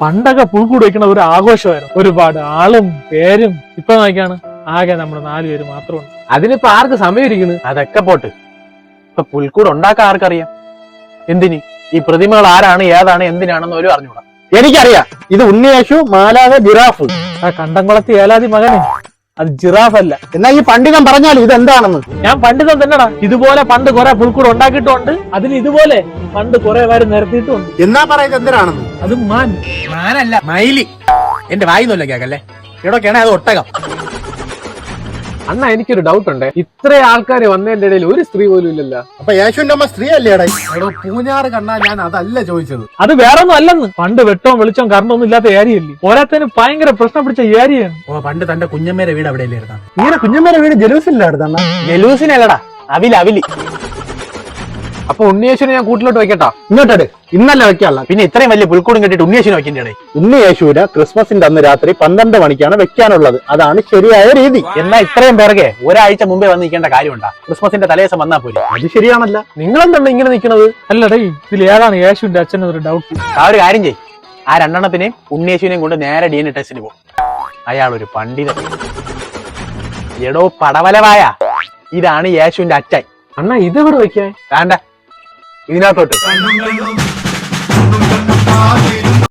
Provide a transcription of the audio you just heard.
പണ്ടൊക്കെ പുൽക്കൂട് വെക്കണ ഒരു ആഘോഷമായിരുന്നു. ഒരുപാട് ആളും പേരും ഇപ്പൊ നോക്കിയാണ് ആകെ നമ്മുടെ നാല് പേര് മാത്രമുണ്ട് അതിനിപ്പോ ആർക്ക് സമയം ഇരിക്കുന്നു അതൊക്കെ പോട്ട്. ഇപ്പൊ പുൽക്കൂട് ഉണ്ടാക്കാൻ ആർക്കറിയാം? എന്തിന്? ഈ പ്രതിമകൾ ആരാണ് ഏതാണ് എന്തിനാണെന്ന് ഒരു അറിഞ്ഞൂടാ എനിക്കറിയാം. ഇത് ഉണ്ണിയേശു മാലാക ജിറാഫ്. ആ കണ്ടംകുളത്തി ഏലാതി മകനെ. അത് ജിറാഫ് അല്ല എന്നാ ഈ പണ്ഡിതൻ പറഞ്ഞാൽ ഇത് എന്താണെന്ന് ഞാൻ പണ്ഡിതൻ തന്നെടാ. ഇതുപോലെ പണ്ട് കുറെ പുൽക്കൂട് ഉണ്ടാക്കിയിട്ടുണ്ട്. അതിന് ഇതുപോലെ പണ്ട് കുറെ പേര് നിരത്തിയിട്ടുണ്ട്. എന്നാ പറയുന്നത് എന്തിനാണെന്ന്? അത് മാൻ. മാനല്ല മൈലി എന്റെ വായിന്നല്ല കേക്കല്ലേ എടോ കേണേ അത് ഒട്ടകം. അണ്ണ എനിക്കൊരു ഡൗട്ട് ഉണ്ട്. ഇത്ര ആൾക്കാർ വന്നതിന്റെ ഇടയിൽ ഒരു സ്ത്രീ പോലും ഇല്ലല്ലോ. അപ്പൊ യേശുവിന്റെ അമ്മ സ്ത്രീ അല്ലേ എടോ പൂഞ്ഞാറ് കണ്ടാ ഞാൻ അതല്ല ചോദിച്ചത്. അത് വേറെ ഒന്നും അല്ലെന്ന്. പണ്ട് വെട്ടവും വെളിച്ചവും കറണ്ടൊന്നും ഇല്ലാത്ത ഏരിയല്ലേ പോരാത്തതിന് ഭയങ്കര പ്രശ്നം പിടിച്ച ഏരിയയാണ് ഓ പണ്ട് തന്റെ കുഞ്ഞമ്മേരെ വീട് അവിടെ അല്ലേ ഇങ്ങനെ കുഞ്ഞമ്മേരെ വീട് ജലൂസിലാണ് ജലൂസിനല്ലടാ അവിൽ അവിൽ. അപ്പൊ ഉണ്ണിയേശുവിനെ ഞാൻ കൂട്ടിലോട്ട് വെക്കട്ടാ ഇങ്ങോട്ടെ ഇന്നല്ല വെക്കാനല്ല പിന്നെ ഇത്രയും വലിയ പുൽക്കൂടും കെട്ടിട്ട് ഉണ്ണിയേശുവിനെ വെക്കേണ്ടേ ഉണ്ണിയേശുവിന് ഉണ്ണി ക്രിസ്മസിന്റെ അന്ന് രാത്രി പന്ത്രണ്ട് മണിക്കാണ് വെക്കാനുള്ളത് അതാണ് ശരിയായ രീതി. എന്നാ ഇത്രയും പേർക്കെ ഒരാഴ്ച മുമ്പേ വന്ന് നിൽക്കേണ്ട കാര്യമുണ്ടാ. ക്രിസ്മസിന്റെ തലേദിവസം വന്നാ പോലും അത് ശരിയാണല്ല. നിങ്ങളെന്താണ് ഇങ്ങനെ നിൽക്കുന്നത്? അല്ലടേ ഇതിൽ ഏതാണ് യേശുവിന്റെ അച്ഛൻ ഒരു ഡൗട്ട് ആ ഒരു കാര്യം ചെയ് ആ രണ്ടെണ്ണത്തിനെയും ഉണ്ണിയേശുവിനെയും കൊണ്ട് നേരെ ഡി എൻ എ ടെസ്റ്റിന് പോകും. അയാൾ ഒരു പണ്ഡിതൻ. എടോ പടവലവായ. ഇതാണ് യേശുവിന്റെ അച്ഛൻ. അണ്ണ ഇതെവിടെ വെക്കാൻ വേണ്ട. ഇതിനകത്തോട്ട്.